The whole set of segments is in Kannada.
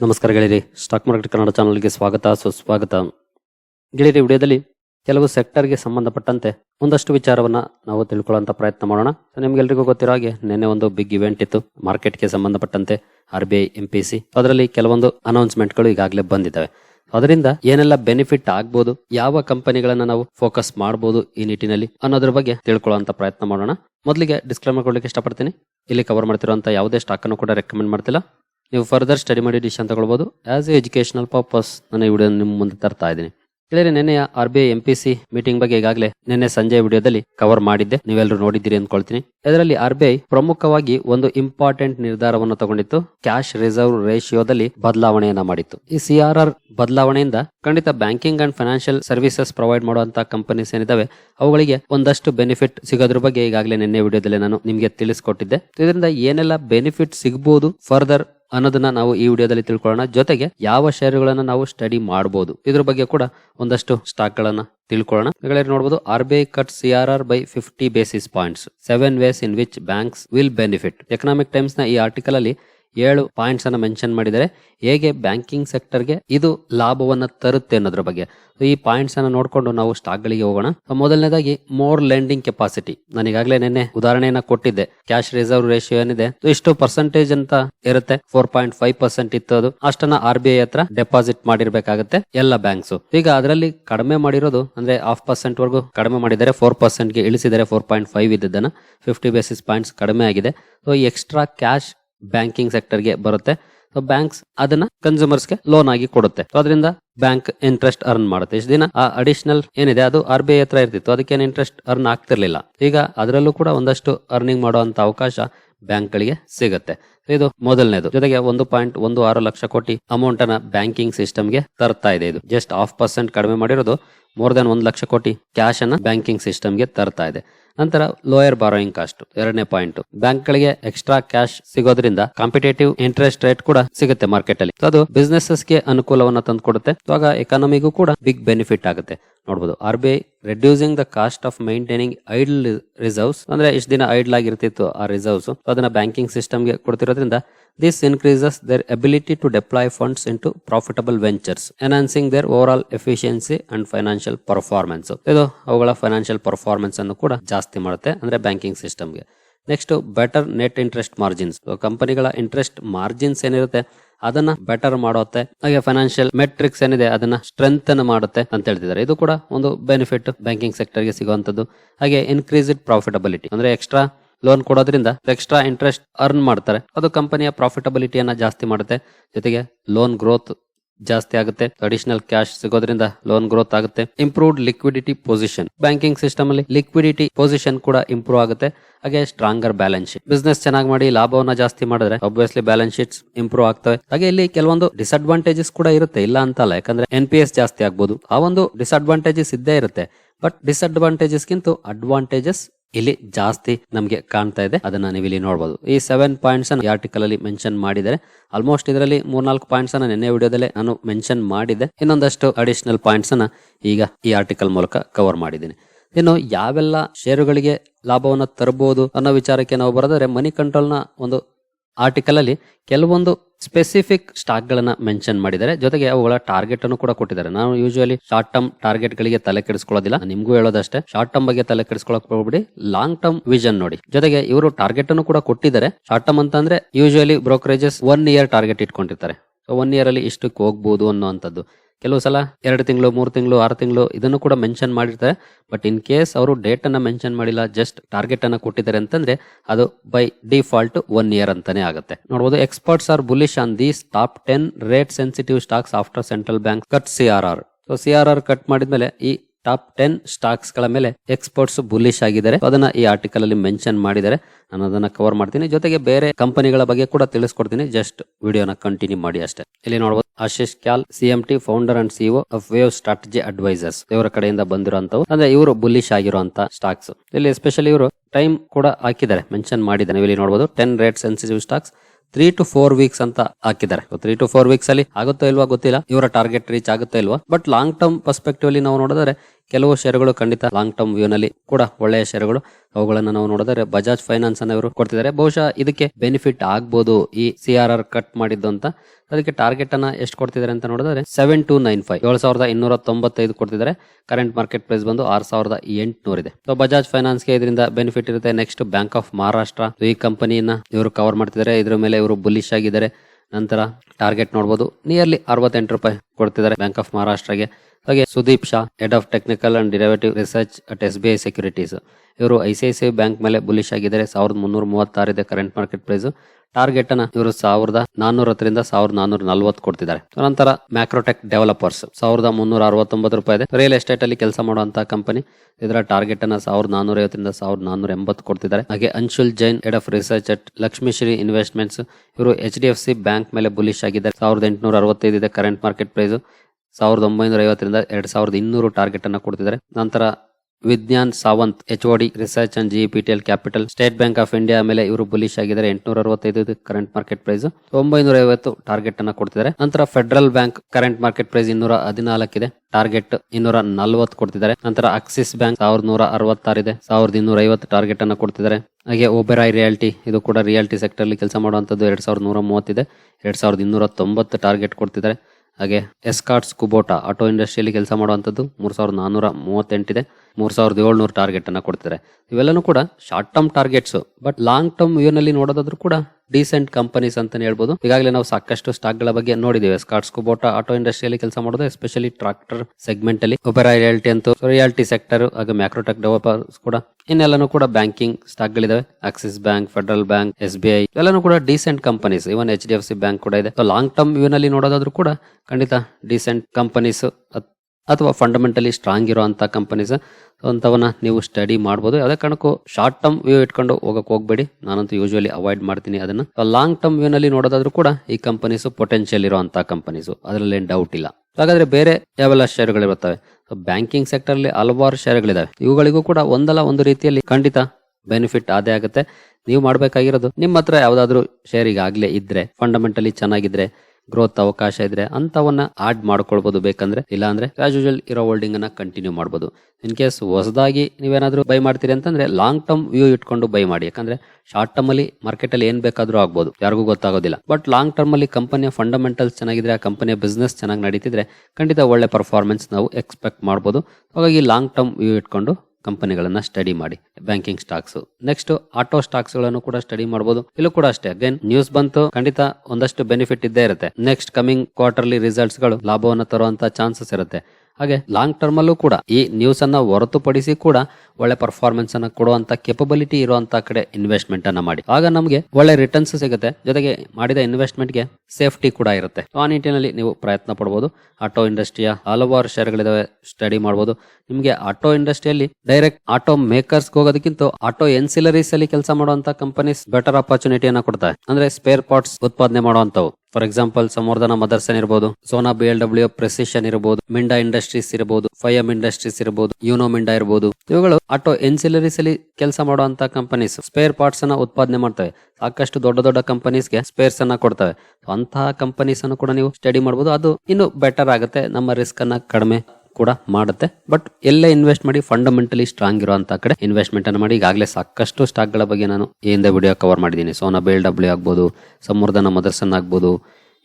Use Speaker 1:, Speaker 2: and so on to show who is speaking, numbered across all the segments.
Speaker 1: ನಮಸ್ಕಾರ ಗೆಳೆಯರಿ. ಸ್ಟಾಕ್ ಮಾರ್ಕೆಟ್ ಕನ್ನಡ ಚಾನಲ್ಗೆ ಸ್ವಾಗತ, ಸುಸ್ವಾಗತ. ಗೆಳೆಯರಿ ವಿಡಿಯೋದಲ್ಲಿ ಕೆಲವು ಸೆಕ್ಟರ್ಗೆ ಸಂಬಂಧಪಟ್ಟಂತೆ ಒಂದಷ್ಟು ವಿಚಾರವನ್ನ ನಾವು ತಿಳ್ಕೊಳ್ಳುವಂತ ಪ್ರಯತ್ನ ಮಾಡೋಣ. ನಿಮಗೆಲ್ರಿಗೂ ಗೊತ್ತಿರೋ ಹಾಗೆ ನಿನ್ನೆ ಒಂದು ಬಿಗ್ ಇವೆಂಟ್ ಇತ್ತು. ಮಾರ್ಕೆಟ್ಗೆ ಸಂಬಂಧಪಟ್ಟಂತೆ R B I M P C ಅದರಲ್ಲಿ ಕೆಲವೊಂದು ಅನೌನ್ಸ್ಮೆಂಟ್ಗಳು ಈಗಾಗಲೇ ಬಂದಿದ್ದಾವೆ. ಅದರಿಂದ ಏನೆಲ್ಲ ಬೆನಿಫಿಟ್ ಆಗ್ಬೋದು, ಯಾವ ಕಂಪನಿಗಳನ್ನ ನಾವು ಫೋಕಸ್ ಮಾಡಬಹುದು ಈ ನಿಟ್ಟಿನಲ್ಲಿ ಅನ್ನೋದ್ರ ಬಗ್ಗೆ ತಿಳ್ಕೊಳ್ಳುವಂತ ಪ್ರಯತ್ನ ಮಾಡೋಣ. ಮೊದಲಿಗೆ ಡಿಸ್ಕ್ಲೇಮರ್ ಕೊಡ್ಲಿಕ್ಕೆ ಇಷ್ಟಪಡ್ತೀನಿ. ಇಲ್ಲಿ ಕವರ್ ಮಾಡ್ತಿರುವಂತ ಯಾವುದೇ ಸ್ಟಾಕ್ ಅನ್ನು ಕೂಡ ರೆಕಮೆಂಡ್ ಮಾಡ್ತಿಲ್ಲ. ನೀವು ಫರ್ದರ್ ಸ್ಟಡಿ ಮಾಡಿ ಡಿಸಿಷನ್ ತಗೊಳ್ಬೋದು. ಆಸ್ ಎ ಎಜುಕೇಶನಲ್ ಪರ್ಪಸ್ ನಾನು ಈ ವಿಡಿಯೋ ನಿಮ್ಮ ಮುಂದೆ ತರ್ತಾ ಇದ್ದೀನಿ. ಇದರಲ್ಲಿ ನಿನ್ನೆಯ R B I M P C meeting ಬಗ್ಗೆ ಈಗಾಗಲೇ ನಿನ್ನೆ ಸಂಜೆ ವಿಡಿಯೋದಲ್ಲಿ ಕವರ್ ಮಾಡಿದ್ದೆ. ನೀವೆಲ್ಲರೂ ನೋಡಿದ್ದೀರಿ ಅಂದ್ಕೊಳ್ತೀನಿ. ಇದರಲ್ಲಿ ಆರ್ ಬಿ ಐ ಪ್ರಮುಖವಾಗಿ ಒಂದು ಇಂಪಾರ್ಟೆಂಟ್ ನಿರ್ಧಾರವನ್ನು ತಗೊಂಡಿತ್ತು. ಕ್ಯಾಶ್ ರಿಸರ್ವ್ ರೇಷಿಯೋದಲ್ಲಿ ಬದಲಾವಣೆಯನ್ನ ಮಾಡಿತ್ತು. ಈ ಸಿ ಆರ್ ಆರ್ ಬದಲಾವಣೆಯಿಂದ ಖಂಡಿತ banking and financial services provide ಮಾಡುವಂತಹ ಕಂಪನೀಸ್ ಏನಿದಾವೆ, ಅವುಗಳಿಗೆ ಒಂದಷ್ಟು ಬೆನಿಫಿಟ್ ಸಿಗೋದ್ರ ಬಗ್ಗೆ ಈಗಾಗಲೇ ನಿನ್ನೆ ವಿಡಿಯೋದಲ್ಲಿ ನಾನು ನಿಮಗೆ ತಿಳಿಸ್ಕೊಟ್ಟಿದ್ದೆ. ಇದರಿಂದ ಏನೆಲ್ಲ ಬೆನಿಫಿಟ್ ಸಿಗಬಹುದು ಫರ್ದರ್ ಅನ್ನೋದನ್ನ ನಾವು ಈ ವಿಡಿಯೋದಲ್ಲಿ ತಿಳ್ಕೊಳ್ಳೋಣ. ಜೊತೆಗೆ ಯಾವ ಶೇರುಗಳನ್ನ ನಾವು ಸ್ಟಡಿ ಮಾಡಬಹುದು ಇದ್ರ ಬಗ್ಗೆ ಕೂಡ ಒಂದಷ್ಟು ಸ್ಟಾಕ್ ಗಳನ್ನ ತಿಳ್ಕೊಳ್ಳೋಣ ನೋಡಬಹುದು R B I cut C R R by fifty basis points seven ways in which banks will benefit Economic ಟೈಮ್ಸ್ನ ಈ ಆರ್ಟಿಕಲ್ ಅಲ್ಲಿ ಏಳು ಪಾಯಿಂಟ್ಸ್ ಅನ್ನ ಮೆನ್ಷನ್ ಮಾಡಿದರೆ ಹೇಗೆ ಬ್ಯಾಂಕಿಂಗ್ ಸೆಕ್ಟರ್ಗೆ ಇದು ಲಾಭವನ್ನ ತರುತ್ತೆ ಅನ್ನೋದ್ರ ಬಗ್ಗೆ. ಈ ಪಾಯಿಂಟ್ಸ್ ಅನ್ನ ನೋಡ್ಕೊಂಡು ನಾವು ಸ್ಟಾಕ್ ಗಳಿಗೆ ಹೋಗೋಣ. ಮೊದಲನೇದಾಗಿ ಮೋರ್ ಲೆಂಡಿಂಗ್ ಕೆಪಾಸಿಟಿ ನಾನು ಈಗಾಗಲೇ ನಿನ್ನೆ ಉದಾಹರಣೆಯನ್ನ ಕೊಟ್ಟಿದ್ದೆ. ಕ್ಯಾಶ್ ರಿಸರ್ವ್ ರೇಷಿಯೋ ಏನಿದೆ? ಇಷ್ಟು ಪರ್ಸೆಂಟೇಜ್ ಅಂತ ಇರುತ್ತೆ. ಫೋರ್ ಪಾಯಿಂಟ್ ಫೈವ್ ಪರ್ಸೆಂಟ್ ಇತ್ತು ಅದು. ಅಷ್ಟನ್ನ ಆರ್ ಬಿ ಐ ಹತ್ರ ಡೆಪಾಸಿಟ್ ಮಾಡಿರ್ಬೇಕಾಗುತ್ತೆ ಎಲ್ಲ ಬ್ಯಾಂಕ್ಸ್ ಈಗ ಅದರಲ್ಲಿ ಕಡಿಮೆ ಮಾಡಿರೋದು ಅಂದ್ರೆ ಹಾಫ್ ಪರ್ಸೆಂಟ್ ವರೆಗೂ ಕಡಿಮೆ ಮಾಡಿದರೆ ಫೋರ್ ಪರ್ಸೆಂಟ್ಗೆ ಗೆ ಇಳಿಸಿದ್ದಾರೆ ಫೋರ್ ಪಾಯಿಂಟ್ ಫೈವ್ ಇದ್ದದನ್ನ ಫಿಫ್ಟಿ ಬೇಸಿಸ್ ಪಾಯಿಂಟ್ಸ್ ಕಡಿಮೆ ಆಗಿದೆ. ಸೊ ಎಕ್ಸ್ಟ್ರಾ ಕ್ಯಾಶ್ ಬ್ಯಾಂಕಿಂಗ್ ಸೆಕ್ಟರ್ಗೆ ಬರುತ್ತೆ. ಸೊ ಬ್ಯಾಂಕ್ಸ್ ಅದನ್ನ ಕನ್ಸ್ಯೂಮರ್ಸ್ಗೆ ಲೋನ್ ಆಗಿ ಕೊಡುತ್ತೆ. ಅದರಿಂದ ಬ್ಯಾಂಕ್ ಇಂಟ್ರೆಸ್ಟ್ ಅರ್ನ್ ಮಾಡುತ್ತೆ. ಇಷ್ಟು ದಿನ ಆ ಅಡಿಷನಲ್ ಏನಿದೆ, ಅದು ಆರ್ ಬಿ ಐ ಹತ್ರ ಇರ್ತಿತ್ತು. ಅದಕ್ಕೇನು ಇಂಟ್ರೆಸ್ಟ್ ಅರ್ನ್ ಆಗ್ತಿರ್ಲಿಲ್ಲ. ಈಗ ಅದರಲ್ಲೂ ಕೂಡ ಒಂದಷ್ಟು ಅರ್ನಿಂಗ್ ಮಾಡುವಂತ ಅವಕಾಶ ಬ್ಯಾಂಕ್ ಗಳಿಗೆ ಸಿಗುತ್ತೆ. ಇದು ಮೊದಲನೇದು. ಜೊತೆಗೆ ಒಂದು ಪಾಯಿಂಟ್ ಒಂದು ಆರು ಲಕ್ಷ ಕೋಟಿ ಅಮೌಂಟ್ ಅನ್ನ ಬ್ಯಾಂಕಿಂಗ್ ಸಿಸ್ಟಮ್ಗೆ ತರ್ತಾ ಇದೆ ಇದು. ಜಸ್ಟ್ ಹಾಫ್ ಪರ್ಸೆಂಟ್ ಕಡಿಮೆ ಮಾಡಿರೋದು ಮೋರ್ ದನ್ ಒಂದು ಲಕ್ಷ ಕೋಟಿ ಕ್ಯಾಶ್ ಅನ್ನ ಬ್ಯಾಂಕಿಂಗ್ ಸಿಸ್ಟಮ್ಗೆ ತರ್ತಾ ಇದೆ. ನಂತರ ಲೋಯರ್ ಬಾರೋಯಿಂಗ್ ಕಾಸ್ಟ್ ಎರಡನೇ ಪಾಯಿಂಟ್. ಬ್ಯಾಂಕ್ ಗಳಿಗೆ ಎಕ್ಸ್ಟ್ರಾ ಕ್ಯಾಶ್ ಸಿಗೋದ್ರಿಂದ ಕಾಂಪಿಟೇಟಿವ್ ಇಂಟ್ರೆಸ್ಟ್ ರೇಟ್ ಕೂಡ ಸಿಗುತ್ತೆ ಮಾರ್ಕೆಟ್ ಅಲ್ಲಿ. ಅದು ಬಿಸ್ನೆಸಸ್ಗೆ ಅನುಕೂಲವನ್ನ ತಂದುಕೊಡುತ್ತೆ. ಕೊಡುತ್ತೆ ಆಗ ಎಕಾನಮಿಗೂ ಕೂಡ ಬಿಗ್ ಬೆನಿಫಿಟ್ ಆಗುತ್ತೆ. ನೋಡಬಹುದು R B I reducing the cost of maintaining idle reserves ಅಂದ್ರೆ ಇಷ್ಟು ದಿನ ಐಡಲ್ ಆಗಿರ್ತಿತ್ತು ಆ ರಿಸರ್ವ್ಸ್ ಅದನ್ನ ಬ್ಯಾಂಕಿಂಗ್ ಸಿಸ್ಟಮ್ಗೆ ಸಿಸ್ಟಮ್ಗೆ ಕೊಡ್ತಿರೋದ್ರಿಂದ this increases their ability to deploy funds into profitable ventures enhancing their overall efficiency and financial performance ಇದು ಅವುಗಳ ಫೈನಾನ್ಷಿಯಲ್ ಪರ್ಫಾರ್ಮೆನ್ಸ್ ಅನ್ನು ಕೂಡ ಜಾಸ್ತಿ ಮಾಡುತ್ತೆ ಅಂದ್ರೆ ಬ್ಯಾಂಕಿಂಗ್ ಸಿಸ್ಟಮ್ಗೆ next better net interest margins ಕಂಪನಿಗಳ ಇಂಟ್ರೆಸ್ಟ್ ಮಾರ್ಜಿನ್ಸ್ ಏನಿರುತ್ತೆ, ಅದನ್ನ ಬೆಟರ್ ಮಾಡುತ್ತೆ. ಹಾಗೆ ಫೈನಾನ್ಷಿಯಲ್ ಮೆಟ್ರಿಕ್ಸ್ ಏನಿದೆ, ಅದನ್ನ ಸ್ಟ್ರೆಂತ್ ಮಾಡುತ್ತೆ ಅಂತ ಹೇಳ್ತಿದ್ದಾರೆ. ಇದು ಕೂಡ ಒಂದು ಬೆನಿಫಿಟ್ ಬ್ಯಾಂಕಿಂಗ್ ಸೆಕ್ಟರ್ಗೆ ಸಿಗುವಂತದ್ದು ಹಾಗೆ ಇನ್ಕ್ರೀಸ್ಡ್ ಪ್ರಾಫಿಟಬಿಲಿಟಿ ಅಂದ್ರೆ ಎಕ್ಸ್ಟ್ರಾ ಲೋನ್ ಕೊಡೋದ್ರಿಂದ ಎಕ್ಸ್ಟ್ರಾ ಇಂಟ್ರೆಸ್ಟ್ ಅರ್ನ್ ಮಾಡ್ತಾರೆ. ಅದು ಕಂಪನಿಯ ಪ್ರಾಫಿಟಬಿಲಿಟಿಯನ್ನ ಜಾಸ್ತಿ ಮಾಡುತ್ತೆ. ಜೊತೆಗೆ ಲೋನ್ ಗ್ರೋತ್ ಜಾಸ್ತಿ ಆಗುತ್ತೆ. ಅಡಿಷನಲ್ ಕ್ಯಾಶ್ ಸಿಗೋದ್ರಿಂದ ಲೋನ್ ಗ್ರೋತ್ ಆಗುತ್ತೆ. Improved liquidity position banking system ಅಲ್ಲಿ ಲಿಕ್ವಿಡಿಟಿ ಪೊಸಿಷನ್ ಕೂಡ ಇಂಪ್ರೂವ್ ಆಗುತ್ತೆ. ಹಾಗೆ ಸ್ಟ್ರಾಂಗರ್ ಬ್ಯಾಲೆನ್ಸ್ ಶೀಟ್ ಬಿಸ್ನೆಸ್ ಚೆನ್ನಾಗಿ ಮಾಡಿ ಲಾಭವನ್ನ ಜಾಸ್ತಿ ಮಾಡಿದ್ರೆ ಒಬ್ವಿಯಸ್ಲಿ ಬ್ಯಾಲೆನ್ಸ್ ಶೀಟ್ಸ್ ಇಂಪ್ರೂವ್ ಆಗ್ತವೆ. ಹಾಗೆ ಇಲ್ಲಿ ಕೆಲವೊಂದು ಡಿಸ್ಅಡ್ವಾಂಟೇಜಸ್ ಕೂಡ ಇರುತ್ತೆ. ಇಲ್ಲ ಅಂತಲ್ಲ, ಯಾಕಂದ್ರೆ ಎನ್ ಪಿ ಎಸ್ ಜಾಸ್ತಿ ಆಗ್ಬೋದು. ಆ ಒಂದು ಡಿಸ್ಅಡ್ವಾಂಟೇಜಸ್ ಇದ್ದೇ ಇರುತ್ತೆ. ಬಟ್ ಡಿಸ್ಅಡ್ವಾಂಟೇಜಸ್ ಗಿಂತ ಅಡ್ವಾಂಟೇಜಸ್ ಇಲ್ಲಿ ಜಾಸ್ತಿ ನಮಗೆ ಕಾಣ್ತಾ ಇದೆ. ಅದನ್ನ ನೀವು ಇಲ್ಲಿ ನೋಡಬಹುದು ಈ ಸೆವೆನ್ ಪಾಯಿಂಟ್ಸ್ ಈ ಆರ್ಟಿಕಲ್ ಅಲ್ಲಿ ಮೆನ್ಷನ್ ಮಾಡಿದರೆ ಆಲ್ಮೋಸ್ಟ್ ಇದರಲ್ಲಿ ಮೂರ್ನಾಲ್ಕು ಪಾಯಿಂಟ್ಸ್ ಅನ್ನ ನಿನ್ನೆ ವಿಡಿಯೋದಲ್ಲಿ ನಾನು ಮೆನ್ಷನ್ ಮಾಡಿದೆ ಇನ್ನೊಂದಷ್ಟು ಅಡಿಷನಲ್ ಪಾಯಿಂಟ್ಸ್ ಅನ್ನ ಈಗ ಈ ಆರ್ಟಿಕಲ್ ಮೂಲಕ ಕವರ್ ಮಾಡಿದ್ದೀನಿ. ಇನ್ನು ಯಾವೆಲ್ಲ ಷೇರುಗಳಿಗೆ ಲಾಭವನ್ನು ತರಬಹುದು ಅನ್ನೋ ವಿಚಾರಕ್ಕೆ ನಾವು ಬರೋದಾದ್ರೆ ಮನಿ ಕಂಟ್ರೋಲ್ನ ಒಂದು ಆರ್ಟಿಕಲ್ ಅಲ್ಲಿ ಕೆಲವೊಂದು ಸ್ಪೆಸಿಫಿಕ್ ಸ್ಟಾಕ್ ಗಳನ್ನ ಮೆನ್ಷನ್ ಮಾಡಿದ್ದಾರೆ. ಜೊತೆಗೆ ಅವುಗಳ ಟಾರ್ಗೆಟ್ ಅನ್ನು ಕೂಡ ಕೊಟ್ಟಿದ್ದಾರೆ. ನಾವು ಯೂಶುವಲಿ ಶಾರ್ಟ್ ಟರ್ಮ್ ಟಾರ್ಗೆಟ್ ಗಳಿಗೆ ತಲೆ ಕೆಡಿಸ್ಕೊಳ್ಳೋದಿಲ್ಲ. ನಿಮ್ಗೂ ಹೇಳೋದಷ್ಟೇ. ಶಾರ್ಟ್ ಟರ್ಮ್ ಬಗ್ಗೆ ತಲೆ ಕೆಡಿಸ್ಕೊಳಕ್ ಹೋಗ್ಬಿಡಿ. ಲಾಂಗ್ ಟರ್ಮ್ ವಿಷನ್ ನೋಡಿ. ಜೊತೆಗೆ ಇವರು ಟಾರ್ಗೆಟ್ ಅನ್ನು ಕೂಡ ಕೊಟ್ಟಿದ್ದಾರೆ. ಶಾರ್ಟ್ ಟರ್ಮ್ ಅಂತಂದ್ರೆ usually brokerages one year target ಇಟ್ಕೊಂಡಿರ್ತಾರೆ. ಸೊ ಒನ್ ಇಯರ್ ಅಲ್ಲಿ ಇಷ್ಟಕ್ಕೆ ಹೋಗ್ಬೋದು ಅನ್ನೋಂಥದ್ದು ಕೆಲವು ಸಲ ಎರಡು ತಿಂಗಳು, ಮೂರು ತಿಂಗಳು, ಆರು ತಿಂಗಳು ಇದನ್ನು ಕೂಡ ಮೆನ್ಷನ್ ಮಾಡಿರ್ತಾರೆ. ಬಟ್ ಇನ್ ಕೇಸ್ ಅವರು ಡೇಟ್ ಅನ್ನ ಮೆನ್ಷನ್ ಮಾಡಿಲ್ಲ ಜಸ್ಟ್ ಟಾರ್ಗೆಟ್ ಅನ್ನ ಕೊಟ್ಟಿದ್ದಾರೆ ಅಂತಂದ್ರೆ ಅದು ಬೈ ಡಿಫಾಲ್ಟ್ ಒನ್ ಇಯರ್ ಅಂತಾನೆ ಆಗುತ್ತೆ. ನೋಡ್ಬೋದು experts are bullish on these top ten rate sensitive stocks after central bank cut C R R so C R R cut ಮಾಡಿದ್ಮೇಲೆ ಈ ಟಾಪ್ ಟೆನ್ ಸ್ಟಾಕ್ಸ್ಗಳ ಮೇಲೆ ಎಕ್ಸ್ಪರ್ಟ್ಸ್ ಬುಲಿಶ್ ಆಗಿದ್ದಾರೆ. ಅದನ್ನ ಈ ಆರ್ಟಿಕಲ್ ಅಲ್ಲಿ ಮೆನ್ಷನ್ ಮಾಡಿದ್ದಾರೆ. ನಾನು ಅದನ್ನ ಕವರ್ ಮಾಡ್ತೀನಿ. ಜೊತೆಗೆ ಬೇರೆ ಕಂಪನಿಗಳ ಬಗ್ಗೆ ಕೂಡ ತಿಳಿಸ್ಕೊಡ್ತೀನಿ. ಜಸ್ಟ್ ವಿಡಿಯೋನ ಕಂಟಿನ್ಯೂ ಮಾಡಿ ಅಷ್ಟೇ. ಇಲ್ಲಿ ನೋಡಬಹುದು Ashish Kyal CMT founder and CEO of Wave Strategy Advisors ಇವರ ಕಡೆಯಿಂದ ಬಂದಿರುವಂತವು ಅಂದ್ರೆ ಇವರು ಬುಲಿಶ್ ಆಗಿರುವಂತಹ ಸ್ಟಾಕ್ಸ್ ಇಲ್ಲಿ ಎಸ್ಪೆಷಲಿ ಇವರು ಟೈಮ್ ಕೂಡ ಹಾಕಿದ್ದಾರೆ. ಮೆನ್ಷನ್ ಮಾಡಿದ್ದಾರೆ. ಇಲ್ಲಿ ನೋಡಬಹುದು ten rate sensitive stocks three to four weeks ಅಂತ ಹಾಕಿದ್ದಾರೆ. ತ್ರೀ ಟು ಫೋರ್ ವೀಕ್ಸ್ ಅಲ್ಲಿ ಆಗುತ್ತೋ ಇಲ್ವಾ ಗೊತ್ತಿಲ್ಲ. ಇವರ ಟಾರ್ಗೆಟ್ ರೀಚ್ ಆಗುತ್ತೋ ಇಲ್ವಾ. ಬಟ್ ಲಾಂಗ್ ಟರ್ಮ್ ಪರ್ಸ್ಪೆಕ್ಟಿವ್ ಅಲ್ಲಿ ನಾವು ನೋಡಿದ್ರೆ ಕೆಲವು ಶೇರುಗಳು ಖಂಡಿತ ಲಾಂಗ್ ಟರ್ಮ್ ವ್ಯೂ ನಲ್ಲಿ ಕೂಡ ಒಳ್ಳೆಯ ಶೇರುಗಳು ಅವುಗಳನ್ನು ನಾವು ನೋಡಿದರೆ ಬಜಾಜ್ ಫೈನಾನ್ಸ್ ಅನ್ನ ಇವರು ಕೊಡ್ತಿದ್ದಾರೆ. ಬಹುಶಃ ಇದಕ್ಕೆ ಬೆನಿಫಿಟ್ ಆಗ್ಬೋದು ಈ ಸಿ ಆರ್ ಕಟ್ ಮಾಡಿದ್ದು ಅಂತ ಅದಕ್ಕೆ ಟಾರ್ಗೆಟ್ ಅನ್ನ ಎಷ್ಟು ಕೊಡ್ತಿದ್ದಾರೆ ಅಂತ ನೋಡಿದ್ರೆ ಸೆವೆನ್ ಟು ನೈನ್ ಫೈವ್ ಏಳು ಸಾವಿರದ ಇನ್ನೂರ ತೊಂಬತ್ತೈದು ಕೊಡ್ತಿದ್ದಾರೆ. ಕರೆಂಟ್ ಮಾರ್ಕೆಟ್ ಪ್ರೈಸ್ ಬಂದು ಆರು ಸಾವಿರದ ಎಂಟುನೂರ ಇದೆ. ಸೊ ಬಜಾಜ್ ಫೈನಾನ್ಸ್ಗೆ ಇದರಿಂದ ಬೆನಿಫಿಟ್ ಇರುತ್ತೆ. ನೆಕ್ಸ್ಟ್ ಬ್ಯಾಂಕ್ ಆಫ್ ಮಹಾರಾಷ್ಟ್ರ ಈ ಕಂಪನಿಯನ್ನ ಇವರು ಕವರ್ ಮಾಡ್ತಿದ್ದಾರೆ. ಇದ್ರ ಮೇಲೆ ಇವರು ಬುಲಿಶ್ ಆಗಿದ್ದಾರೆ. ನಂತರ ಟಾರ್ಗೆಟ್ ನೋಡಬಹುದು ನಿಯರ್ಲಿ ಅರವತ್ತೆಂಟು ರೂಪಾಯಿ ಕೊಡ್ತಿದ್ದಾರೆ ಬ್ಯಾಂಕ್ ಆಫ್ ಮಹಾರಾಷ್ಟ್ರಗೆ ಹಾಗೆ Sudeep Shah head of technical and derivative research at S B I securities ಇವರು I C I C bank ಮೇಲೆ ಬುಲಿಶ್ ಆಗಿದ್ದಾರೆ. ಸಾವಿರದ ಮುನ್ನೂರ ಮೂವತ್ತಾರು ಇದೆ ಕರೆಂಟ್ ಮಾರ್ಕೆಟ್ ಪ್ರೈಸ್ ಟಾರ್ಗೆಟ್ ಅನ್ನ ಇವರು ಸಾವಿರದ ನಾನ್ನೂರ ಹತ್ತರಿಂದ ಸಾವಿರದ ನಾನ್ನೂರ ನಲ್ವತ್ತು ಕೊಡ್ತಿದ್ದಾರೆ. ನಂತರ ಮ್ಯಾಕ್ರೋಟೆಕ್ ಡೆವಲಪರ್ಸ್ ಸಾವಿರದ ಮುನ್ನೂರ ಅರವತ್ತೊಂಬತ್ತು ರೂಪಾಯಿ ಇದೆ. ರಿಯಲ್ ಎಸ್ಟೇಟ್ ಅಲ್ಲಿ ಕೆಲಸ ಮಾಡುವಂತಹ ಕಂಪನಿ ಇದರ ಟಾರ್ಗೆಟ್ ಅನ್ನ ಸಾವಿರದ ನಾನ್ನೂರ ಐವತ್ತರಿಂದ ಸಾವಿರದ ನಾನ್ನೂರ ಎಂಬತ್ತು ಕೊಡ್ತಿದ್ದಾರೆ. ಹಾಗೆ Anshul Jain head of research at Lakshmishree Investments ಇವರು H D F C Bank ಮೇಲೆ ಬುಲಿಶ್ ಆಗಿದ್ದಾರೆ. ಸಾವಿರದ ಎಂಟುನೂರ ಅರವತ್ತೈದು ಇದೆ ಕರೆಂಟ್ ಮಾರ್ಕೆಟ್ ಪ್ರೈಸ್ ಸಾವಿರದ ಒಂಬೈನೂರ ಐವತ್ತರಿಂದ ಎರಡ್ ಸಾವಿರದ ಇನ್ನೂರು ಟಾರ್ಗೆಟ್ ಅನ್ನ ಕೊಡ್ತಿದ್ದಾರೆ. ನಂತರ Vidnyan Sawant H D research and G P T L Capital State Bank of India ಮೇಲೆ ಇವರು ಬುಲಿಶ್ ಆಗಿದ್ದಾರೆ. ಎಂಟುನೂರ ಅರವತ್ತೈದು ಕರೆಂಟ್ ಮಾರ್ಕೆಟ್ ಪ್ರೈಸ್ ಒಂಬೈನೂರ ಐವತ್ತು ಟಾರ್ಗೆಟ್ ಅನ್ನ ಕೊಡ್ತಿದ್ದಾರೆ. ನಂತರ Federal Bank current market price ಇನ್ನೂರ ಹದಿನಾಲ್ಕಿದೆ ಟಾರ್ಗೆಟ್ ಇನ್ನೂರ ನಲ್ವತ್ತು ಕೊಡ್ತಿದ್ದಾರೆ. ನಂತರ ಆಕ್ಸಿಸ್ ಬ್ಯಾಂಕ್ ಸಾವಿರದ ನೂರ ಅರವತ್ತಾರಿದೆ ಸಾವಿರದ ಇನ್ನೂರ ಐವತ್ತು ಟಾರ್ಗೆಟ್ ಅನ್ನ ಕೊಡ್ತಿದ್ದಾರೆ. ಹಾಗೆ ಓಬೆರಾಯ್ ರಿಯಾಲ್ಟಿ ಇದು ಕೂಡ ರಿಯಾಲ್ಟಿ ಸೆಕ್ಟರ್ ಅಲ್ಲಿ ಕೆಲಸ ಮಾಡುವಂತದ್ದು ಎರಡ್ ಸಾವಿರದ ನೂರ ಮೂವತ್ತಿದೆ ಎರಡ್ ಸಾವಿರದ ಇನ್ನೂರ ತೊಂಬತ್ತು ಟಾರ್ಗೆಟ್ ಕೊಡ್ತಿದ್ದಾರೆ. ಹಾಗೆ ಎಸ್ಕಾಟ್ಸ್ ಕುಬೋಟಾ ಆಟೋ ಇಂಡಸ್ಟ್ರಿಯಲ್ಲಿ ಕೆಲಸ ಮಾಡುವಂತದ್ದು ಮೂರು ಸಾವಿರದ ನಾನೂರ ಮೂವತ್ತೆಂಟಿದೆ ಮೂರ್ ಸಾವಿರದ ಏಳ್ನೂರು ಟಾರ್ಗೆಟ್ ಅನ್ನ ಕೊಡ್ತಿದ್ದಾರೆ ಇವೆಲ್ಲನೂ ಕೂಡ short term targets but long term ವ್ಯೂನಲ್ಲಿ ನೋಡೋದಾದ್ರೂ ಕೂಡ ಡೀಸೆಂಟ್ ಕಂಪನೀಸ್ ಅಂತಾನೆ ಹೇಳ್ಬೋದು. ಈಗಾಗಲೇ ನಾವು ಸಾಕಷ್ಟು ಸ್ಟಾಕ್ಗಳ ಬಗ್ಗೆ ನೋಡಿದ್ದೇವೆ. ಸ್ಕಾಟ್ಸ್ ಕುಬೋಟ ಆಟೋ ಇಂಡಸ್ಟ್ರಿಯಲ್ಲಿ ಕೆಲಸ ಮಾಡೋದು ಎಸ್ಪೆಷಲಿ ಟ್ರಾಕ್ಟರ್ ಸೆಗ್ಮೆಂಟ್ ಅಲ್ಲಿ. ಒಬೆರಾಯ್ ರಿಯಾಲಿಟಿ ಅಂತೂ ರಿಯಾಲಿಟಿ ಸೆಕ್ಟರ್ ಹಾಗೆ ಮ್ಯಾಕ್ರೋಟೆಕ್ ಡೆವಲಪರ್ಸ್ ಕೂಡ. ಇನ್ನೆಲ್ಲನೂ ಕೂಡ banking ಸ್ಟಾಕ್ಗಳಿದಾವೆ Axis Bank Federal Bank S B I ಎಲ್ಲನೂ ಕೂಡ decent companies even H D F C Bank ಕೂಡ ಇದೆ. ಲಾಂಗ್ ಟರ್ಮ್ ವ್ಯೂನಲ್ಲಿ ನೋಡೋದಾದ್ರೂ ಕೂಡ ಖಂಡಿತ ಡೀಸೆಂಟ್ ಕಂಪನೀಸ್ ಅಥವಾ ಫಂಡಮೆಂಟಲಿ ಸ್ಟ್ರಾಂಗ್ ಇರುವಂತ ಕಂಪನೀಸ್ ಅಂಥವನ್ನ ನೀವು ಸ್ಟಡಿ ಮಾಡ್ಬೋದು. ಯಾವುದೇ ಕಾರಣಕ್ಕೂ ಶಾರ್ಟ್ ಟರ್ಮ್ ವ್ಯೂ ಇಟ್ಕೊಂಡು ಹೋಗಕ್ಕೆ ಹೋಗ್ಬೇಡಿ. ನಾನಂತೂ ಯೂಶುವಲಿ ಅವಾಯ್ಡ್ ಮಾಡ್ತೀನಿ ಅದನ್ನ. ಲಾಂಗ್ ಟರ್ಮ್ ವ್ಯೂನಲ್ಲಿ ನೋಡೋದಾದ್ರೂ ಕೂಡ ಈ ಕಂಪನೀಸ್ ಪೊಟೆನ್ಷಿಯಲ್ ಇರುವಂತ ಕಂಪನೀಸು ಅದರಲ್ಲಿ ಡೌಟ್ ಇಲ್ಲ. ಹಾಗಾದ್ರೆ ಬೇರೆ ಯಾವೆಲ್ಲ ಶೇರ್ಗಳು ಇರುತ್ತವೆ? ಬ್ಯಾಂಕಿಂಗ್ ಸೆಕ್ಟರ್ ಅಲ್ಲಿ ಹಲವಾರು ಶೇರ್ಗಳಿದಾವೆ ಇವುಗಳಿಗೂ ಕೂಡ ಒಂದಲ್ಲ ಒಂದು ರೀತಿಯಲ್ಲಿ ಖಂಡಿತ ಬೆನಿಫಿಟ್ ಆದೇ ಆಗುತ್ತೆ. ನೀವು ಮಾಡಬೇಕಾಗಿರೋದು ನಿಮ್ಮ ಹತ್ರ ಯಾವುದಾದ್ರೂ ಶೇರ್ ಈಗಾಗಲೇ ಇದ್ರೆ ಫಂಡಮೆಂಟಲಿ ಚೆನ್ನಾಗಿದ್ರೆ ಗ್ರೋತ್ ಅವಕಾಶ ಇದ್ರೆ ಅಂತವನ್ನ ಆಡ್ ಮಾಡ್ಕೊಳ್ಬಹುದು ಬೇಕಂದ್ರೆ ಇಲ್ಲ ಅಂದ್ರೆ ಆಸ್ ಯೂಶಲ್ ಇರೋ ಹೋಲ್ಡಿಂಗ್ ಅನ್ನ ಕಂಟಿನ್ಯೂ ಮಾಡಬಹುದು ಇನ್ ಕೇಸ್ ಹೊಸದಾಗಿ ನೀವೇನಾದ್ರೂ ಬೈ ಮಾಡ್ತೀರಿ ಅಂತಂದ್ರೆ ಲಾಂಗ್ ಟರ್ಮ್ ವ್ಯೂ ಇಟ್ಕೊಂಡು ಬೈ ಮಾಡಿ. ಯಾಕಂದ್ರೆ ಶಾರ್ಟ್ ಟರ್ಮ್ ಅಲ್ಲಿ ಮಾರ್ಕೆಟ್ ಅಲ್ಲಿ ಏನ್ ಬೇಕಾದ್ರೂ ಆಗ್ಬಹುದು ಯಾರಿಗೂ ಗೊತ್ತಾಗೋದಿಲ್ಲ. ಬಟ್ ಲಾಂಗ್ ಟರ್ಮ್ ಅಲ್ಲಿ ಕಂಪನಿಯ ಫಂಡಮೆಂಟಲ್ಸ್ ಚೆನ್ನಾಗಿದ್ರೆ, ಆ ಕಂಪನಿಯ ಬಿಸ್ನೆಸ್ ಚೆನ್ನಾಗಿ ನಡೀತಿದ್ರೆ ಖಂಡಿತ ಒಳ್ಳೆ ಪರ್ಫಾರ್ಮೆನ್ಸ್ ನಾವು ಎಕ್ಸ್ಪೆಕ್ಟ್ ಮಾಡಬಹುದು ಹಾಗಾಗಿ ಲಾಂಗ್ ಟರ್ಮ್ ವ್ಯೂ ಇಟ್ಕೊಂಡು ಕಂಪನಿಗಳನ್ನ ಸ್ಟಡಿ ಮಾಡಿ, ಬ್ಯಾಂಕಿಂಗ್ ಸ್ಟಾಕ್ಸ್. ನೆಕ್ಸ್ಟ್ ಆಟೋ ಸ್ಟಾಕ್ಸ್ಗಳನ್ನು ಕೂಡ ಸ್ಟಡಿ ಮಾಡಬಹುದು ಇಲ್ಲೂ ಕೂಡ ಅಷ್ಟೇ. ಅಗೇನ್ ನ್ಯೂಸ್ ಬಂತು. ಖಂಡಿತ ಒಂದಷ್ಟು ಬೆನಿಫಿಟ್ ಇದ್ದೇ ಇರುತ್ತೆ. ನೆಕ್ಸ್ಟ್ ಕಮಿಂಗ್ ಕ್ವಾರ್ಟರ್ಲಿ ರಿಸಲ್ಟ್ಸ್ಗಳು ಲಾಭವನ್ನು ತರುವಂತ ಚಾನ್ಸಸ್ ಇರುತ್ತೆ. ಹಾಗೆ ಲಾಂಗ್ ಟರ್ಮ್ ಅಲ್ಲೂ ಕೂಡ ಈ ನ್ಯೂಸ್ ಅನ್ನ ಹೊರತುಪಡಿಸಿ ಕೂಡ ಒಳ್ಳೆ ಪರ್ಫಾರ್ಮೆನ್ಸ್ ಅನ್ನ ಕೊಡುವಂತ ಕೆಪಬಿಲಿಟಿ ಇರುವಂತ ಕಡೆ ಇನ್ವೆಸ್ಟ್ಮೆಂಟ್ ಅನ್ನ ಮಾಡಿ. ಆಗ ನಮಗೆ ಒಳ್ಳೆ ರಿಟರ್ನ್ಸ್ ಸಿಗುತ್ತೆ. ಜೊತೆಗೆ ಮಾಡಿದ ಇನ್ವೆಸ್ಟ್ಮೆಂಟ್ಗೆ ಸೇಫ್ಟಿ ಕೂಡ ಇರುತ್ತೆ. ಆ ನಿಟ್ಟಿನಲ್ಲಿ ನೀವು ಪ್ರಯತ್ನ ಪಡಬಹುದು ಆಟೋ ಇಂಡಸ್ಟ್ರಿಯ ಹಲವಾರು ಶೇರ್ಗಳಿದಾವೆ ಸ್ಟಡಿ ಮಾಡಬಹುದು ನಿಮಗೆ ಆಟೋ ಇಂಡಸ್ಟ್ರಿಯಲ್ಲಿ ಡೈರೆಕ್ಟ್ ಆಟೋ ಮೇಕರ್ಸ್ ಹೋಗೋದಕ್ಕಿಂತ ಆಟೋ ಎನ್ಸಿಲರೀಸ್ ಅಲ್ಲಿ ಕೆಲಸ ಮಾಡುವಂತ ಕಂಪನೀಸ್ ಬೆಟರ್ ಅಪರ್ಚುನಿಟಿಯನ್ನ ಕೊಡ್ತಾರೆ ಅಂದ್ರೆ ಸ್ಪೇರ್ ಪಾರ್ಟ್ಸ್ ಉತ್ಪಾದನೆ ಮಾಡುವಂತವು ಫಾರ್ ಎಕ್ಸಾಂಪಲ್ ಸಂವರ್ಧನ ಮದರ್ಸನ್ ಇರಬಹುದು Sona B L W precision ಇರಬಹುದು ಮಿಂಡಾ ಇಂಡಸ್ಟ್ರೀಸ್ ಇರಬಹುದು ಫೈಎಂ ಇಂಡಸ್ಟ್ರೀಸ್ ಇರಬಹುದು ಯೂನೋ ಮಿಂಡಾ ಇರಬಹುದು ಇವುಗಳು ಆಟೋ ಎನ್ಸಿಲರೀಸ್ ಅಲ್ಲಿ ಕೆಲಸ ಮಾಡುವಂತ ಕಂಪನೀಸ್ ಸ್ಪೇರ್ ಪಾರ್ಟ್ಸ್ ಅನ್ನ ಉತ್ಪಾದನೆ ಮಾಡ್ತವೆ. ಸಾಕಷ್ಟು ದೊಡ್ಡ ದೊಡ್ಡ ಕಂಪನೀಸ್ಗೆ ಸ್ಪೇರ್ಸ್ ಅನ್ನ ಕೊಡ್ತವೆ. ಅಂತಹ ಕಂಪನೀಸ್ ಅನ್ನು ಕೂಡ ನೀವು ಸ್ಟಡಿ ಮಾಡಬಹುದು ಅದು ಇನ್ನು ಬೆಟರ್ ಆಗುತ್ತೆ. ನಮ್ಮ ರಿಸ್ಕ್ ಅನ್ನ ಕಡಿಮೆ ಕೂಡ ಮಾಡುತ್ತೆ. ಬಟ್ ಎಲ್ಲೇ ಇನ್ವೆಸ್ಟ್ ಮಾಡಿ ಫಂಡಮೆಂಟಲಿ ಸ್ಟ್ರಾಂಗ್ ಇರುವಂತ ಕಡೆ ಇನ್ವೆಸ್ಟ್ಮೆಂಟ್ ಅನ್ನು ಮಾಡಿ ಈಗಾಗಲೇ ಸಾಕಷ್ಟು ಸ್ಟಾಕ್ಗಳ ಬಗ್ಗೆ ನಾನು ಈ ಹಿಂದೆ ವಿಡಿಯೋ ಕವರ್ ಮಾಡಿದ್ದೀನಿ. ಸೋನಾ ಬೇಲ್ ಡಬ್ಲ್ಯೂ ಆಗ್ಬೋದು ಸಮರ್ಧನ ಮದರ್ಸನ್ ಆಗ್ಬೋದು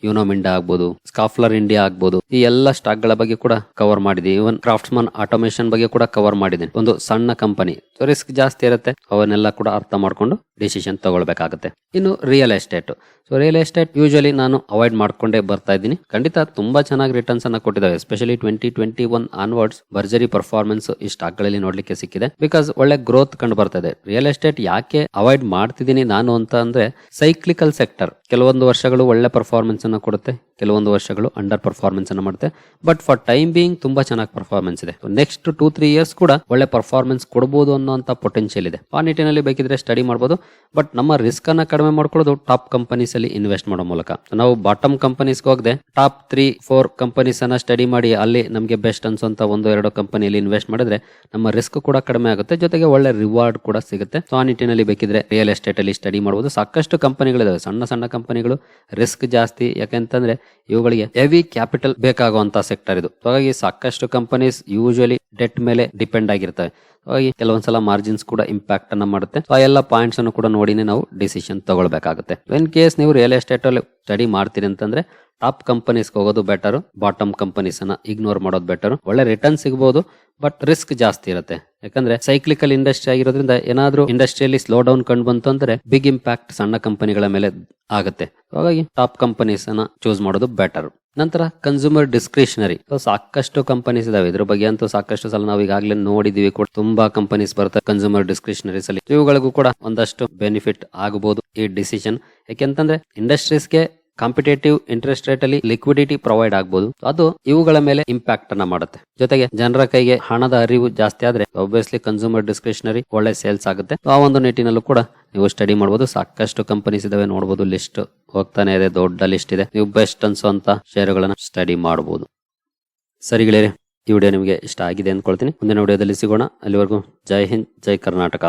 Speaker 1: ಯುನೋಮಿಂಡಾ ಆಗ್ಬೋದು, ಸ್ಕಾಫ್ಲರ್ ಇಂಡಿಯಾ ಆಗ್ಬೋದು, ಈ ಎಲ್ಲ ಸ್ಟಾಕ್ಗಳ ಬಗ್ಗೆ ಕೂಡ ಕವರ್ ಮಾಡಿದೆ. ಇವನ್ ಕ್ರಾಫ್ಟ್ಸ್ಮನ್ ಆಟೋಮೇಶನ್ ಬಗ್ಗೆ ಕೂಡ ಕವರ್ ಮಾಡಿದ್ದೀನಿ ಒಂದು ಸಣ್ಣ ಕಂಪನಿ ರಿಸ್ಕ್ ಜಾಸ್ತಿ ಇರುತ್ತೆ. ಅವನ್ನೆಲ್ಲ ಕೂಡ ಅರ್ಥ ಮಾಡ್ಕೊಂಡು ಡಿಸಿಷನ್ ತಗೊಳ್ಬೇಕಾಗುತ್ತೆ. ಇನ್ನು real estate so real estate usually ನಾನು ಅವಾಯ್ಡ್ ಮಾಡ್ಕೊಂಡೇ ಬರ್ತಾ ಇದ್ದೀನಿ. ಖಂಡಿತ ತುಂಬಾ ಚೆನ್ನಾಗಿ ರಿಟರ್ನ್ಸ್ ಅನ್ನ ಕೊಟ್ಟಿದ್ದಾವೆ. Especially twenty twenty one onwards ಭರ್ಜರಿ ಪರ್ಫಾರ್ಮೆನ್ಸ್ ಈ ಸ್ಟಾಕ್ಗಳಲ್ಲಿ ನೋಡ್ಲಿಕ್ಕೆ ಸಿಕ್ಕಿದೆ. ಬಿಕಾಸ್ ಒಳ್ಳೆ ಗ್ರೋತ್ ಕಂಡು ಬರ್ತಾ ಇದೆ. ರಿಯಲ್ ಎಸ್ಟೇಟ್ ಯಾಕೆ ಅವಾಯ್ಡ್ ಮಾಡ್ತಿದ್ದೀನಿ ನಾನು ಅಂತ ಅಂದ್ರೆ ಸೈಕ್ಲಿಕಲ್ ಸೆಕ್ಟರ್ ಕೆಲವೊಂದು ವರ್ಷಗಳು ಒಳ್ಳೆ ಪರ್ಫಾರ್ಮೆನ್ಸ್ ಅನ್ನ ಕೊಡುತ್ತೆ. ಕೆಲವೊಂದು ವರ್ಷಗಳು ಅಂಡರ್ ಪರ್ಫಾರ್ಮೆನ್ಸ್ ಅನ್ನು ಮಾಡುತ್ತೆ. ಬಟ್ ಫಾರ್ ಟೈಮ್ ಬೀಯಿಂಗ್ ತುಂಬಾ ಚೆನ್ನಾಗಿ ಪರ್ಫಾರ್ಮೆನ್ಸ್ ಇದೆ. ನೆಕ್ಸ್ಟ್ ಟೂ ತ್ರೀ ಇಯರ್ಸ್ ಕೂಡ ಒಳ್ಳೆ ಪರ್ಫಾರ್ಮೆನ್ಸ್ ಕೊಡಬಹುದು ಅನ್ನೋಂಥ ಪೊಟೆನ್ಶಿಯಲ್ ಇದೆ. ಆ ನಿಟ್ಟಿನಲ್ಲಿ ಬೇಕಿದ್ರೆ ಸ್ಟಡಿ ಮಾಡಬಹುದು ಬಟ್ ನಮ್ಮ ರಿಸ್ಕ್ ಅನ್ನ ಕಡಿಮೆ ಮಾಡ್ಕೊಳ್ಳೋದು ಟಾಪ್ ಕಂಪನೀಸ್ ಅಲ್ಲಿ ಇನ್ವೆಸ್ಟ್ ಮಾಡೋ ಮೂಲಕ. ನಾವು ಬಾಟಮ್ ಕಂಪನೀಸ್ ಹೋಗದೆ ಟಾಪ್ ತ್ರೀ ಫೋರ್ ಕಂಪನೀಸ್ ಅನ್ನ ಸ್ಟಡಿ ಮಾಡಿ ಅಲ್ಲಿ ನಮಗೆ ಬೆಸ್ಟ್ ಅನ್ಸೋಂತ ಒಂದು, ಎರಡು ಕಂಪನಿಯಲ್ಲಿ ಇನ್ವೆಸ್ಟ್ ಮಾಡಿದ್ರೆ ನಮ್ಮ ರಿಸ್ಕ್ ಕೂಡ ಕಡಿಮೆ ಆಗುತ್ತೆ. ಜೊತೆಗೆ ಒಳ್ಳೆ ರಿವಾರ್ಡ್ ಕೂಡ ಸಿಗುತ್ತೆ. ಆ ನಿಟ್ಟಿನಲ್ಲಿ ಬೇಕಿದ್ರೆ ರಿಯಲ್ ಎಸ್ಟೇಟ್ ಅಲ್ಲಿ ಸ್ಟಡಿ ಮಾಡಬಹುದು ಸಾಕಷ್ಟು ಕಂಪನಿಗಳಿದಾವೆ ಸಣ್ಣ ಸಣ್ಣ ಕಂಪನಿಗಳು ರಿಸ್ಕ್ ಜಾಸ್ತಿ ಯಾಕಂತಂದ್ರೆ ಇವುಗಳಿಗೆ ಹೆವಿ ಕ್ಯಾಪಿಟಲ್ ಬೇಕಾಗುವಂತ ಸೆಕ್ಟರ್ ಇದು. ಹಾಗಾಗಿ ಸಾಕಷ್ಟು ಕಂಪನೀಸ್ ಯೂಶಲಿ ಡೆಟ್ ಮೇಲೆ ಡಿಪೆಂಡ್ ಆಗಿರ್ತವೆ. ಹಾಗಾಗಿ ಕೆಲವೊಂದ್ಸಲ ಮಾರ್ಜಿನ್ಸ್ ಕೂಡ ಇಂಪ್ಯಾಕ್ಟ್ ಅನ್ನ ಮಾಡುತ್ತೆ. ಆ ಎಲ್ಲ ಪಾಯಿಂಟ್ಸ್ ಅನ್ನು ಕೂಡ ನೋಡಿನೇ ನಾವು ಡಿಸಿಷನ್ ತಗೊಳ್ಬೇಕಾಗುತ್ತೆ. ಇನ್ ಕೇಸ್ ನೀವು ರಿಯಲ್ ಎಸ್ಟೇಟ್ ಅಲ್ಲಿ ಸ್ಟಡಿ ಮಾಡ್ತೀರಿ ಅಂತಂದ್ರೆ ಟಾಪ್ ಕಂಪನೀಸ್ ಹೋಗೋದು ಬೆಟರ್ ಬಾಟಮ್ ಕಂಪನೀಸ್ ಅನ್ನ ಇಗ್ನೋರ್ ಮಾಡೋದು ಬೆಟರ್ ಒಳ್ಳೆ ರಿಟರ್ನ್ ಸಿಗಬಹುದು ಬಟ್ ರಿಸ್ಕ್ ಜಾಸ್ತಿ ಇರುತ್ತೆ. ಯಾಕಂದ್ರೆ ಸೈಕ್ಲಿಕಲ್ ಇಂಡಸ್ಟ್ರಿ ಆಗಿರೋದ್ರಿಂದ ಏನಾದ್ರೂ ಇಂಡಸ್ಟ್ರಿಯಲ್ಲಿ ಸ್ಲೋ ಡೌನ್ ಕಂಡು ಬಂತು ಅಂದ್ರೆ ಬಿಗ್ ಇಂಪ್ಯಾಕ್ಟ್ ಸಣ್ಣ ಕಂಪನಿಗಳ ಮೇಲೆ ಆಗುತ್ತೆ. ಹಾಗಾಗಿ ಟಾಪ್ ಕಂಪನೀಸ್ ಅನ್ನ ಚೂಸ್ ಮಾಡೋದು ಬೆಟರ್ ನಂತರ ಕನ್ಸ್ಯೂಮರ್ ಡಿಸ್ಕ್ರಿಷನರಿ ಸಾಕಷ್ಟು ಕಂಪನೀಸ್ ಇದಾವೆ. ಇದ್ರ ಬಗ್ಗೆ ಅಂತೂ ಸಾಕಷ್ಟು ಸಲ ನಾವು ಈಗಾಗಲೇ ನೋಡಿದೀವಿ ಕೂಡ. ತುಂಬಾ ಕಂಪನೀಸ್ ಬರುತ್ತೆ ಕನ್ಸ್ಯೂಮರ್ ಡಿಸ್ಕ್ರಿಷನರೀಸ್ ಅಲ್ಲಿ ಇವುಗಳಿಗೂ ಕೂಡ ಒಂದಷ್ಟು ಬೆನಿಫಿಟ್ ಆಗಬಹುದು ಈ ಡಿಸಿಷನ್ ಯಾಕೆಂತಂದ್ರೆ ಇಂಡಸ್ಟ್ರೀಸ್ಗೆ ಕಾಂಪಿಟೇಟಿವ್ ಇಂಟ್ರೆಸ್ಟ್ ರೇಟ್ ಅಲ್ಲಿ ಲಿಕ್ವಿಡಿಟಿ ಪ್ರೊವೈಡ್ ಆಗಬಹುದು ಅದು ಇವುಗಳ ಮೇಲೆ ಇಂಪ್ಯಾಕ್ಟ್ ಅನ್ನ ಮಾಡುತ್ತೆ. ಜೊತೆಗೆ ಜನರ ಕೈಗೆ ಹಣದ ಅರಿವು ಜಾಸ್ತಿ ಆದ್ರೆ ಒಬ್ವಿಯಸ್ಲಿ ಕನ್ಸ್ಯೂಮರ್ ಡಿಸ್ಕ್ರಿಷನರಿ ಒಳ್ಳೆ ಸೇಲ್ಸ್ ಆಗುತ್ತೆ. ಆ ಒಂದು ನಿಟ್ಟಿನಲ್ಲೂ ಕೂಡ ನೀವು ಸ್ಟಡಿ ಮಾಡಬಹುದು ಸಾಕಷ್ಟು ಕಂಪನೀಸ್ ಇದಾವೆ ನೋಡಬಹುದು ಲಿಸ್ಟ್ ಹೋಗ್ತಾನೆ ಇದೆ, ದೊಡ್ಡ ಲಿಸ್ಟ್ ಇದೆ. ನೀವು ಬೆಸ್ಟ್ ಅನ್ಸುವಂತ ಷೇರುಗಳನ್ನ ಸ್ಟಡಿ ಮಾಡಬಹುದು ಸರಿಗಳೇ ಈ ವಿಡಿಯೋ ನಿಮಗೆ ಇಷ್ಟ ಆಗಿದೆ ಅಂದ್ಕೊಳ್ತೀನಿ. ಮುಂದಿನ ವಿಡಿಯೋದಲ್ಲಿ ಸಿಗೋಣ. ಅಲ್ಲಿವರೆಗೂ ಜೈ ಹಿಂದ್, ಜೈ ಕರ್ನಾಟಕ.